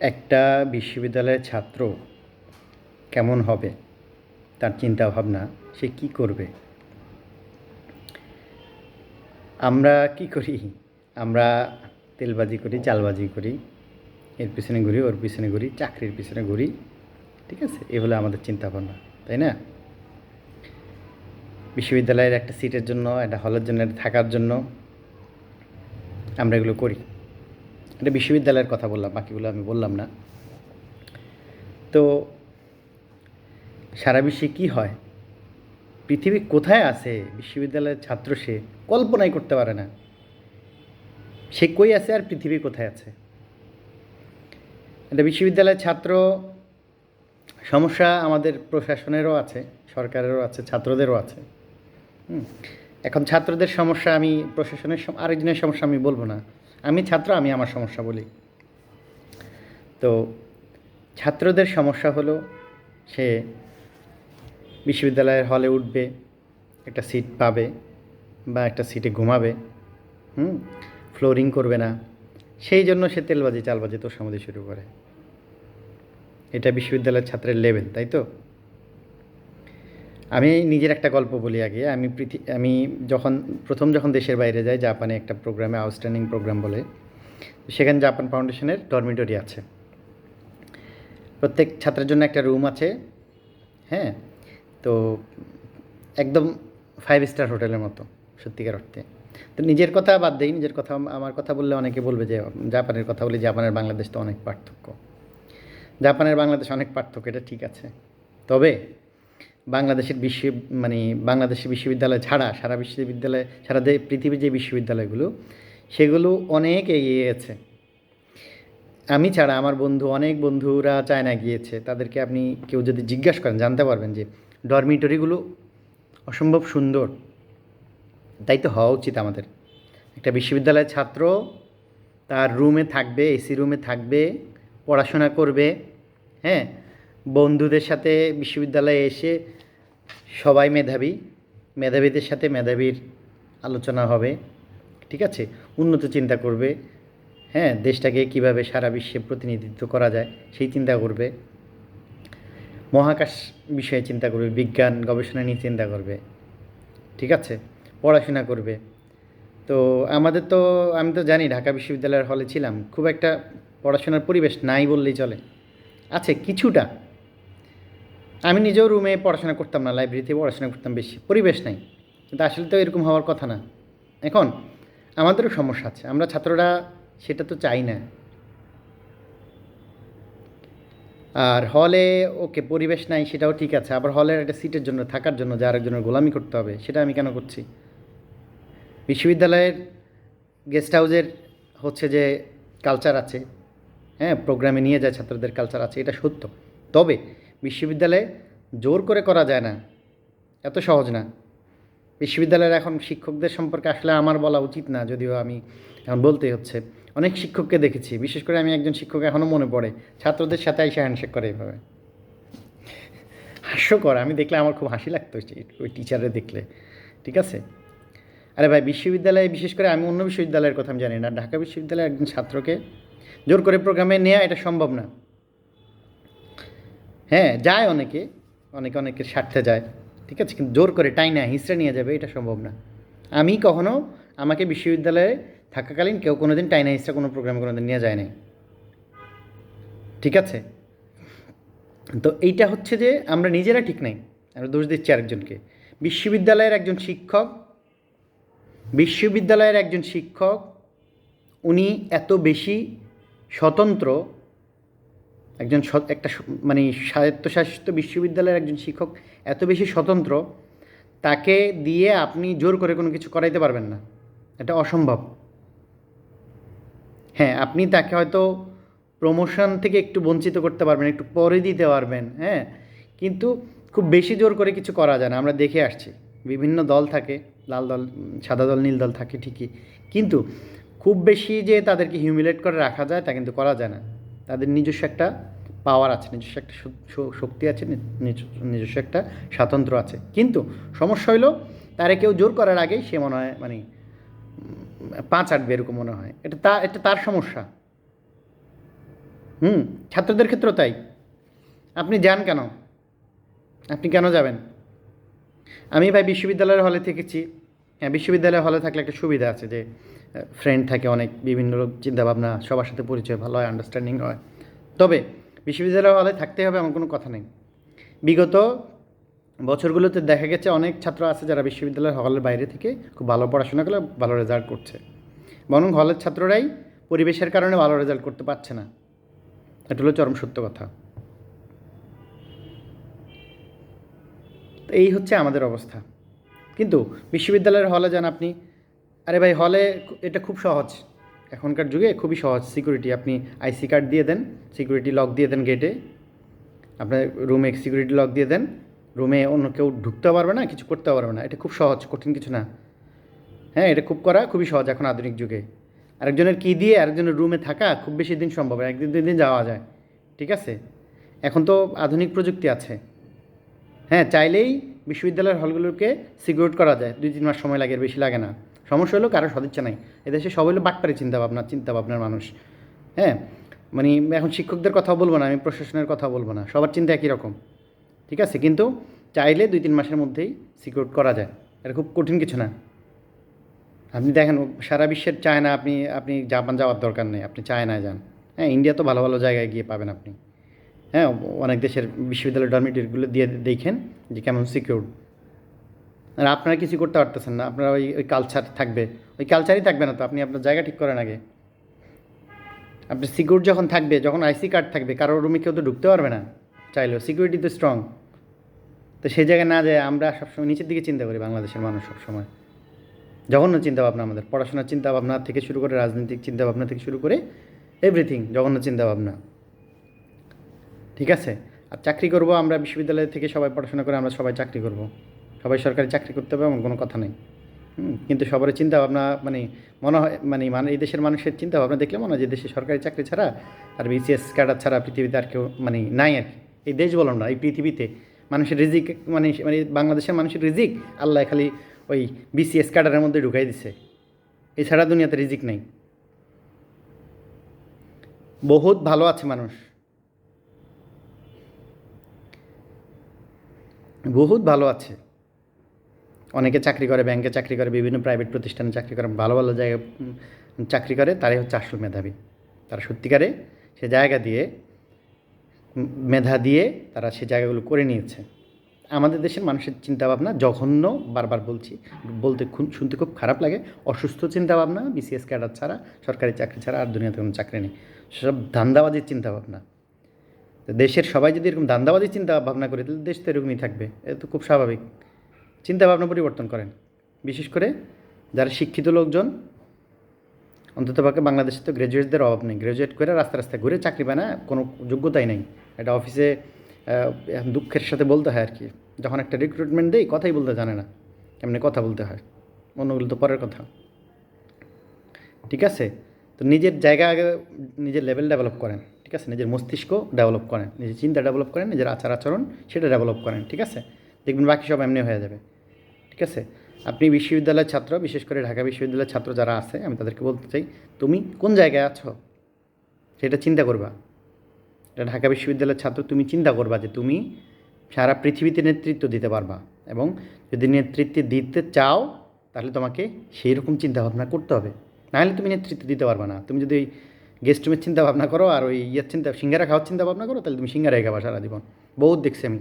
একটা বিশ্ববিদ্যালয়ের ছাত্র কেমন হবে? তার চিন্তা ভাবনা সে কি করবে? আমরা কি করি? আমরা তেলবাজি করি, চালবাজি করি, এর পিছনে ঘুরি, ওর পিছনে ঘুরি, চাকরির পিছনে ঘুরি, ঠিক আছে? এ হলো আমাদের চিন্তা ভাবনা তাই না? বিশ্ববিদ্যালয়ের একটা সিটের জন্য, একটা হলের জন্য থাকার জন্য আমরা এগুলো করি। এটা বিশ্ববিদ্যালয়ের কথা বললাম, বাকিগুলো আমি বললাম না। তো সারা বিশ্বে কি হয়? পৃথিবী কোথায় আছে? বিশ্ববিদ্যালয়ের ছাত্র সে কল্পনাই করতে পারে না। সে কই আছে আর পৃথিবী কোথায় আছে? এটা বিশ্ববিদ্যালয়ের ছাত্র সমস্যা আমাদের প্রশাসনেরও আছে, সরকারেরও আছে, ছাত্রদেরও আছে। এখন ছাত্রদের সমস্যা আমি, প্রশাসনের আরেকজনের সমস্যা আমি বলব না। আমি ছাত্র, আমি আমার সমস্যা বলি। তো ছাত্রদের সমস্যা হলো, সে বিশ্ববিদ্যালয়ের হলে উঠবে, একটা সিট পাবে বা একটা সিটে ঘুমাবে, হুম? ফ্লোরিং করবে না। সেই জন্য সে তেলবাজি চালবাজি তোর সমাধি শুরু করে। এটা বিশ্ববিদ্যালয়ের ছাত্রের লেভেল তাই তো? আমি নিজের একটা গল্প বলি আগে। আমি পৃথি, আমি যখন, প্রথম যখন দেশের বাইরে যাই, জাপানে একটা প্রোগ্রামে আউটস্ট্যান্ডিং প্রোগ্রাম বলে। সেখানে জাপান ফাউন্ডেশনের ডরমিটরি আছে। প্রত্যেক ছাত্রের জন্য একটা রুম আছে হ্যাঁ? তো একদম ফাইভ স্টার হোটেলের মতো, সত্যিকার অর্থে। তো নিজের কথা বাদ দেই, নিজের কথা, আমার কথা বললে অনেকে বলবে যে জাপানের কথা বলি জাপানের বাংলাদেশ তো অনেক পার্থক্য। জাপানের বাংলাদেশ অনেক পার্থক্য, এটা ঠিক আছে। তবে বাংলাদেশের বিশ্ব মানে বাংলাদেশের বিশ্ববিদ্যালয় ছাড়া, সারা বিশ্ববিদ্যালয়, সারা পৃথিবীর যে বিশ্ববিদ্যালয়গুলো, সেগুলো অনেক এগিয়ে গেছে। আমি ছাড়া আমার বন্ধু, অনেক বন্ধুরা চায়না গিয়েছে। তাদেরকে আপনি কেউ যদি জিজ্ঞাসা করেন, জানতে পারবেন যে ডরমিটরিগুলো অসম্ভব সুন্দর। তাই তো হওয়া উচিত আমাদের। একটা বিশ্ববিদ্যালয়ের ছাত্র তার রুমে থাকবে, এসি রুমে থাকবে, পড়াশোনা করবে হ্যাঁ? বন্ধুদের সাথে বিশ্ববিদ্যালয়ে এসে সবাই মেধাবী, মেধাবীদের সাথে মেধাবীর আলোচনা হবে, ঠিক আছে? উন্নত চিন্তা করবে হ্যাঁ? দেশটাকে কীভাবে সারা বিশ্বে প্রতিনিধিত্ব করা যায়, সেই চিন্তা করবে। মহাকাশ বিষয়ে চিন্তা করবে, বিজ্ঞান, গবেষণা নিয়ে চিন্তা করবে, ঠিক আছে? পড়াশোনা করবে। তো আমাদের তো, আমি তো জানি ঢাকা বিশ্ববিদ্যালয়ের হলে ছিলাম, খুব একটা পড়াশোনার পরিবেশ নাই বললেই চলে। আছে কিছুটা আমি নিজেও রুমে পড়াশোনা করতাম না লাইব্রেরিতে পড়াশোনা করতাম বেশি, পরিবেশ নাই। কিন্তু আসলে তো এরকম হওয়ার কথা না। এখন, আমাদেরও সমস্যা আছে, আমরা ছাত্ররা সেটা তো চাই না। আর হলে ওকে পরিবেশ নাই, সেটাও ঠিক আছে, আবার হলের একটা সিটের জন্য, থাকার জন্য যে আরেকজনের গোলামি করতে হবে, সেটা আমি কেন করছি? বিশ্ববিদ্যালয়ের গেস্ট হাউসের হচ্ছে যে কালচার আছে হ্যাঁ প্রোগ্রামে নিয়ে যায় ছাত্রদের কালচার আছে, এটা সত্য। তবে বিশ্ববিদ্যালয়ে জোর করে করা যায় না। এত সহজ না। বিশ্ববিদ্যালয়ের এখন শিক্ষকদের সম্পর্কে আসলে আমার বলা উচিত না, যদিও আমি এখন বলতেই হচ্ছে। অনেক শিক্ষককে দেখেছি, বিশেষ করে আমি একজন শিক্ষক এখনও মনে পড়ে, ছাত্রদের সাথে এসে হ্যান্ডশেক করে এইভাবে হাস্যকর, আমি দেখলে আমার খুব হাসি লাগতো ওই টিচারে দেখলে, ঠিক আছে? আরে ভাই, বিশ্ববিদ্যালয়ে বিশেষ করে আমি অন্য বিশ্ববিদ্যালয়ের কথা আমি জানি না, ঢাকা বিশ্ববিদ্যালয়ের একজন ছাত্রকে জোর করে প্রোগ্রামে নেওয়া এটা সম্ভব না। হ্যাঁ যায় অনেকে অনেকে অনেকের স্বার্থে যায়, ঠিক আছে? কিন্তু জোর করে টাই না হিসড়ে নিয়ে যাবে, এটা সম্ভব না। আমি কখনো আমাকে বিশ্ববিদ্যালয়ে থাকাকালীন কেউ কোনো দিন টাইনা হিসড়ে কোনো প্রোগ্রামে কোনো দিন নিয়ে যায় নাই। ঠিক আছে? তো এইটা হচ্ছে যে আমরা নিজেরা ঠিক নাই, আমরা দোষ দিচ্ছি আরেকজনকে। বিশ্ববিদ্যালয়ের একজন শিক্ষক, বিশ্ববিদ্যালয়ের একজন শিক্ষক, উনি এত বেশি স্বতন্ত্র একজন একটা মানে স্বায়ত্তশাসিত বিশ্ববিদ্যালয়ের একজন শিক্ষক এত বেশি স্বতন্ত্র, তাকে দিয়ে আপনি জোর করে কোনো কিছু করাইতে পারবেন না। এটা অসম্ভব। হ্যাঁ আপনি তাকে হয়তো প্রমোশন থেকে একটু বঞ্চিত করতে পারবেন, একটু পরে দিতে পারবেন হ্যাঁ? কিন্তু খুব বেশি জোর করে কিছু করা যায় না। আমরা দেখে আসছি। বিভিন্ন দল থাকে, লাল দল, সাদা দল, নীল দল থাকে ঠিকই। কিন্তু খুব বেশি যে তাদেরকে হিউমিলেট করে রাখা যায় তা কিন্তু করা যায় না। তাদের নিজস্ব একটা পাওয়ার আছে, নিজস্ব একটা শক্তি আছে নিজস্ব একটা স্বাতন্ত্র আছে। কিন্তু সমস্যা হইল, তারে কেউ জোর করার আগেই সে মনে হয় মানে পাঁচ আটবে এরকম মনে হয়। এটা তা, এটা তার সমস্যা। হুম, ছাত্রদের ক্ষেত্রে তাই। আপনি যান কেন? আপনি কেন যাবেন? আমি ভাই বিশ্ববিদ্যালয়ের হলে থেকেছি। হ্যাঁ বিশ্ববিদ্যালয়ের হলে থাকলে একটা সুবিধা আছে যে ফ্রেন্ড থাকে অনেক, বিভিন্ন লোক, চিন্তাভাবনা, সবার সাথে পরিচয় ভালো হয় আন্ডারস্ট্যান্ডিং হয়। তবে বিশ্ববিদ্যালয় হলে থাকতে হবে এমন কোনো কথা নেই। বিগত বছরগুলোতে দেখা গেছে অনেক ছাত্র আছে যারা বিশ্ববিদ্যালয়ের হলের বাইরে থেকে খুব ভালো পড়াশোনা করে ভালো রেজাল্ট করছে। বরং হলের ছাত্ররাই পরিবেশের কারণে ভালো রেজাল্ট করতে পারছে না। এটা হলো চরম সত্য কথা। এই হচ্ছে আমাদের অবস্থা। কিন্তু বিশ্ববিদ্যালয়ের হলে যান আপনি। আরে ভাই, হলে এটা খুব সহজ। এখনকার যুগে খুবই সহজ। সিকিউরিটি আপনি আইসি কার্ড দিয়ে দেন সিকিউরিটি লক দিয়ে দেন গেটে আপনার রুমে সিকিউরিটি লক দিয়ে দেন। রুমে অন্য কেউ ঢুকতেও পারবে না, কিছু করতেও পারবে না। এটা খুব সহজ, কঠিন কিছু না। হ্যাঁ এটা খুব করা খুবই সহজ এখন আধুনিক যুগে। আরেকজনের কি দিয়ে আরেকজনের রুমে থাকা খুব বেশি দিন সম্ভব না, একদিন, দুই দিন যাওয়া যায়। ঠিক আছে? এখন তো আধুনিক প্রযুক্তি আছে। হ্যাঁ চাইলেই বিশ্ববিদ্যালয়ের হলগুলোকে সিকিউর করা যায়। দুই তিন মাস সময় লাগে, বেশি লাগে না। সমস্যা হলো কারও সদিচ্ছা নাই। এদেশে সবাই হলো বাটপারি চিন্তাভাবনা, চিন্তাভাবনার মানুষ। হ্যাঁ? মানে এখন শিক্ষকদের কথা বলব না, আমি প্রশাসনের কথা বলব না। সবার চিন্তা একই রকম। ঠিক আছে? কিন্তু চাইলে দুই তিন মাসের মধ্যেই সিকিউর করা যায়। এটা খুব কঠিন কিছু না। আপনি দেখেন, সারা বিশ্বের চায়না, আপনি আপনি জাপান যাওয়ার দরকার নেই। আপনি চায়নায় যান। হ্যাঁ ইন্ডিয়া তো ভালো ভালো জায়গায় গিয়ে পাবেন আপনি। হ্যাঁ অনেক দেশের বিশ্ববিদ্যালয় ডরমিটরিগুলো দিয়ে দেখেন যে কেমন সিকিউর আর আপনারা কিছু করতে পারতেছেন না, আপনারা ওই ওই কালচার থাকবে। ওই কালচারই থাকবে না তো, আপনি আপনার জায়গা ঠিক করেন আগে। আপনি সিকিউর যখন থাকবে, যখন আইসি কার্ড থাকবে কারোর রুমে কেউ তো ঢুকতে পারবে না। চাইলেও সিকিউরিটি তো স্ট্রং তো সেই জায়গায় না যায় আমরা সবসময় নিচের দিকে চিন্তা করি বাংলাদেশের মানুষ সবসময়। জঘন্য চিন্তাভাবনা আমাদের। পড়াশোনার চিন্তাভাবনা থেকে শুরু করে রাজনৈতিক চিন্তাভাবনা থেকে শুরু করে এভরিথিং জঘন্য চিন্তাভাবনা। ঠিক আছে? আর চাকরি করব, আমরা বিশ্ববিদ্যালয় থেকে সবাই পড়াশোনা করে আমরা সবাই চাকরি করব। সবাই সরকারি চাকরি করতে হবে এমন কোনো কথা নেই। কিন্তু সবার চিন্তা ভাবনা মানে মনে হয় মানে মানে এই দেশের মানুষের চিন্তা ভাবনা দেখলে মনে হয় যে দেশে সরকারি চাকরি ছাড়া আর বিসিএস ক্যাডার ছাড়া পৃথিবীতে আর কেউ মানে নাই আর কি। এই দেশ বললাম না, এই পৃথিবীতে মানুষের রিজিক মানে মানে বাংলাদেশের মানুষের রিজিক আল্লাহ খালি ওই বিসিএস ক্যাডারের মধ্যে ঢুকাই দিছে। এছাড়া দুনিয়াতে রিজিক নেই। বহুত ভালো আছে মানুষ। বহুত ভালো আছে। অনেকে চাকরি করে, ব্যাংকে চাকরি করে, বিভিন্ন প্রাইভেট প্রতিষ্ঠানে চাকরি করে, ভালো ভালো জায়গায় চাকরি করে, তারাই হচ্ছে আসল মেধাবী। তারা সত্যিকারে সে জায়গা দিয়ে মেধা দিয়ে তারা সে জায়গাগুলো করে নিয়েছে। আমাদের দেশের মানুষের চিন্তাভাবনা জঘন্য, বারবার বলছি, বলতে শুনতে খুব খারাপ লাগে। অসুস্থ চিন্তাভাবনা বিসিএস ক্যাডার ছাড়া, সরকারি চাকরি ছাড়া আর দুনিয়াতে কোনো চাকরি নেই। সব ধান্দাবাজির চিন্তাভাবনা। দেশের সবাই যদি এরকম ধান্দাবাজি চিন্তা ভাবনা করে, তাহলে দেশ তো এরকমই থাকবে। এটা তো খুব স্বাভাবিক। চিন্তা ভাবনা পরিবর্তন করেন। বিশেষ করে যারা শিক্ষিত লোকজন, অন্তত অন্ততপক্ষে বাংলাদেশে তো গ্র্যাজুয়েটদের অভাব নেই। গ্র্যাজুয়েট করে রাস্তা রাস্তায় ঘুরে চাকরি পায় না, কোনো যোগ্যতাই নেই। এটা অফিসে দুঃখের সাথে বলতে হয় আর কি। যখন একটা রিক্রুটমেন্ট দেই কথাই বলতে জানে না। এমনি কথা বলতে হয়। অন্যগুলো তো পরের কথা। ঠিক আছে? তো নিজের জায়গা আগে, নিজের লেভেল ডেভেলপ করেন। ঠিক আছে? নিজের মস্তিষ্ক ডেভেলপ করেন। নিজের চিন্তা ডেভেলপ করেন, নিজের আচার আচরণ সেটা ডেভেলপ করেন, ঠিক আছে? দেখবেন বাকি সব এমনি হয়ে যাবে, ঠিক আছে? আপনি বিশ্ববিদ্যালয়ের ছাত্র, বিশেষ করে ঢাকা বিশ্ববিদ্যালয়ের ছাত্র যারা আছে, আমি তাদেরকে বলতে চাই, তুমি কোন জায়গায় আছো? সেটা চিন্তা করবা। এটা ঢাকা বিশ্ববিদ্যালয়ের ছাত্র, তুমি চিন্তা করবা যে তুমি সারা পৃথিবীতে নেতৃত্ব দিতে পারবা এবং যদি নেতৃত্ব দিতে চাও, তাহলে তোমাকে সেই রকম চিন্তাভাবনা করতে হবে। নাহলে তুমি নেতৃত্ব দিতে পারবা না। তুমি যদি গেস্ট রুমের চিন্তা ভাবনা করো আর ওই ইয়ের চিন্তা, সিঙ্গারা খাওয়ার চিন্তা ভাবনা করো, তাহলে তুমি সিঙ্গারাই খাবা সারা জীবন বহুত দেখছি আমি।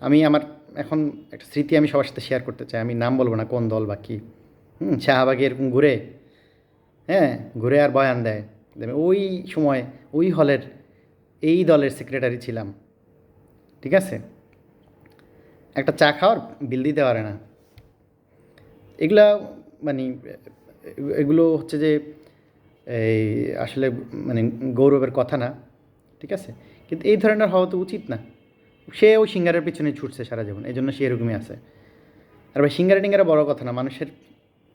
আমি আমার এখন একটা স্মৃতি আমি সবার সাথে শেয়ার করতে চাই। আমি নাম বলব না কোন দল বা কী। হুম, শাহবাগে এরকম ঘুরে হ্যাঁ ঘুরে আর বয়ান দেয়। ওই সময়, ওই হলের, এই দলের সেক্রেটারি ছিলাম। ঠিক আছে? একটা চা খাওয়ার বিল দিতে পারে না। এগুলা মানে এগুলো হচ্ছে যে এই আসলে মানে গৌরবের কথা না, ঠিক আছে? কিন্তু এই ধরনের হওয়া তো উচিত না। সে ওই সিঙ্গারের পিছনে ছুটছে সারা জীবন, এই জন্য সে এরকমই আছে। আর ভাই, সিঙ্গারা টিঙ্গারা বড় কথা না, মানুষের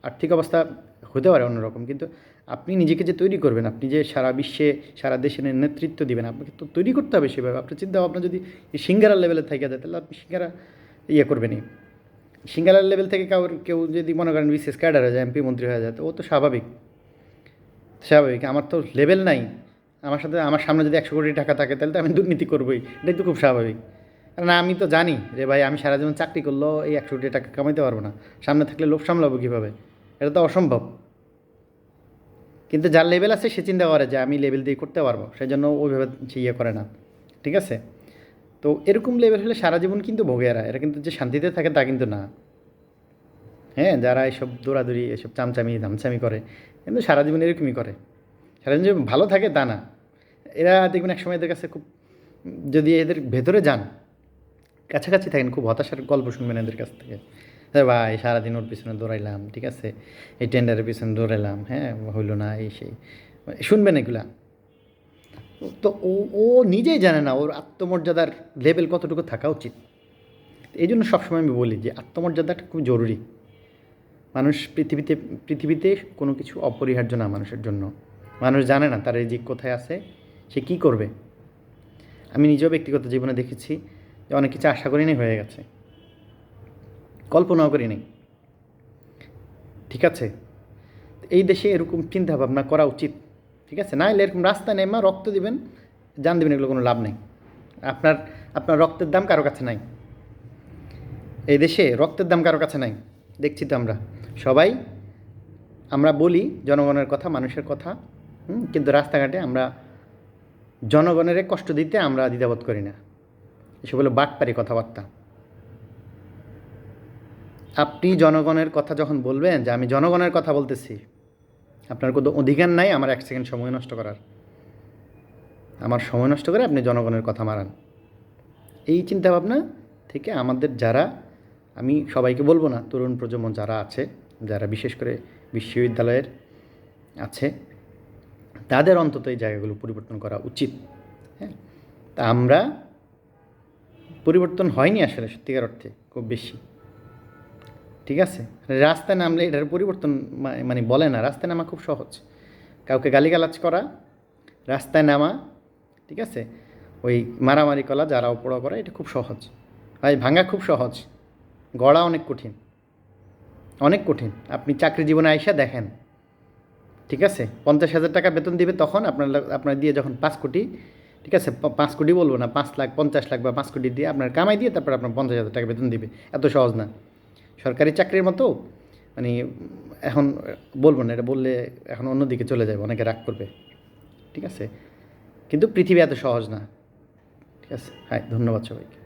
আর্থিক অবস্থা হতে পারে অন্যরকম, কিন্তু আপনি নিজেকে যে তৈরি করবেন, আপনি যে সারা বিশ্বে, সারা দেশে নেতৃত্ব দিবেন, আপনাকে তো তৈরি করতে হবে সেভাবে। আপনার চিন্তা ভাবনা যদি এই সিঙ্গারার লেভেলে থেকে যায়, তাহলে আপনি সিঙ্গারা ইয়ে করবেনই। সিঙ্গারার লেভেল থেকে কাউর কেউ যদি মনে করেন বিশেষ ক্যাডার হয়ে যায় এমপি মন্ত্রী হয়ে যায়, তো ও তো স্বাভাবিক। স্বাভাবিক, আমার তো লেভেল নাই। আমার সাথে, আমার সামনে যদি একশো কোটি টাকা থাকে, তাহলে তো আমি দুর্নীতি করবোই। এটাই তো খুব স্বাভাবিক। কারণ আমি তো জানি যে, ভাই, আমি সারা জীবন চাকরি করলেও এই একশো কোটি টাকা কামাইতে পারব না। সামনে থাকলে লোভ সামলাবো কীভাবে? এটা তো অসম্ভব। কিন্তু যার লেভেল আছে, সে চিন্তা করে যে, আমি লেভেল দিয়ে করতে পারব। সেই জন্য ওইভাবে সে ইয়ে করে না। ঠিক আছে? তো এরকম লেভেল হলে সারা জীবন কিন্তু ভোগে এরা এরা কিন্তু যে শান্তিতে থাকে, তা কিন্তু না। হ্যাঁ যারা এসব দৌড়াদৌড়ি, এসব চামচামি, ধামচামি করে, কিন্তু সারা জীবন এরকমই করে। সারা জীবন ভালো থাকে তা না। এরা দেখবেন এক সময় এদের কাছে খুব, যদি এদের ভেতরে যান, কাছাকাছি থাকেন, খুব হতাশার গল্প শুনবেন এদের কাছ থেকে। হ্যাঁ ভাই, সারাদিন ওর পিছনে দৌড়াইলাম, ঠিক আছে? এই টেন্ডারের পিছনে দৌড়াইলাম হ্যাঁ হইল না, এই সেই। শুনবেন এগুলা। তো ও ও নিজেই জানে না ওর আত্মমর্যাদার লেভেল কতটুকু থাকা উচিত। এই জন্য সবসময় আমি বলি যে, আত্মমর্যাদাটা খুব জরুরি। মানুষ পৃথিবীতে পৃথিবীতে কোনো কিছু অপরিহার্য না মানুষের জন্য। মানুষ জানে না তার রিজিক কোথায় আছে, সে কী করবে। আমি নিজেও ব্যক্তিগত জীবনে দেখেছি যে অনেক কিছু আশা করিনি হয়ে গেছে। কল্পনাও করিনি। ঠিক আছে, এই দেশে এরকম চিন্তা ভাবনা করা উচিত। ঠিক আছে, না হলে এরকম রাস্তা নেমা রক্ত দিবেন জান দিবেন এগুলো কোনো লাভ নেই। আপনার আপনার রক্তের দাম কারও কাছে নাই। এই দেশে রক্তের দাম কারও কাছে নাই। দেখছি তো আমরা। সবাই, আমরা বলি জনগণের কথা, মানুষের কথা কিন্তু রাস্তাঘাটে আমরা জনগণের কষ্ট দিতে আমরা দ্বিধাবোধ করি না। এসব হলো বাটপারি কথাবার্তা। আপনি জনগণের কথা যখন বলবেন যে আমি জনগণের কথা বলতেছি, আপনার কোনো অধিকার নাই আমার এক সেকেন্ড সময় নষ্ট করার। আমার সময় নষ্ট করে আপনি জনগণের কথা মারান। এই চিন্তাভাবনা থেকে আমাদের যারা আমি সবাইকে বলব না, তরুণ প্রজন্ম যারা আছে, যারা বিশেষ করে বিশ্ববিদ্যালয়ের আছে, তাদের অন্তত এই জায়গাগুলো পরিবর্তন করা উচিত। হ্যাঁ তা আমরা পরিবর্তন হয়নি আসলে সত্যিকার অর্থে, খুব বেশি। ঠিক আছে? রাস্তায় নামলে এটার পরিবর্তন মানে বলে না, রাস্তায় নামা খুব সহজ। কাউকে গালিগালাজ করা, রাস্তায় নামা, ঠিক আছে? ওই মারামারি করা, যারা অপরা করা, এটা খুব সহজ। ভাই, ভাঙা খুব সহজ। গড়া অনেক কঠিন। অনেক কঠিন। আপনি চাকরি জীবনে আইসা দেখেন। ঠিক আছে? পঞ্চাশ হাজার টাকা বেতন দিবে তখন আপনার আপনার দিয়ে যখন পাঁচ কোটি, ঠিক আছে? পাঁচ কোটি বলব না, পাঁচ লাখ, পঞ্চাশ লাখ বা পাঁচ কোটি দিয়ে আপনার কামাই দিয়ে তারপর আপনার পঞ্চাশ হাজার টাকা বেতন দিবে। এত সহজ না। সরকারি চাকরির মতো মানে এখন বলব না, এটা বললে এখন অন্যদিকে চলে যাবে, অনেকে রাগ করবে। ঠিক আছে? কিন্তু পৃথিবী এত সহজ না। ঠিক আছে? হ্যাঁ ধন্যবাদ সবাইকে।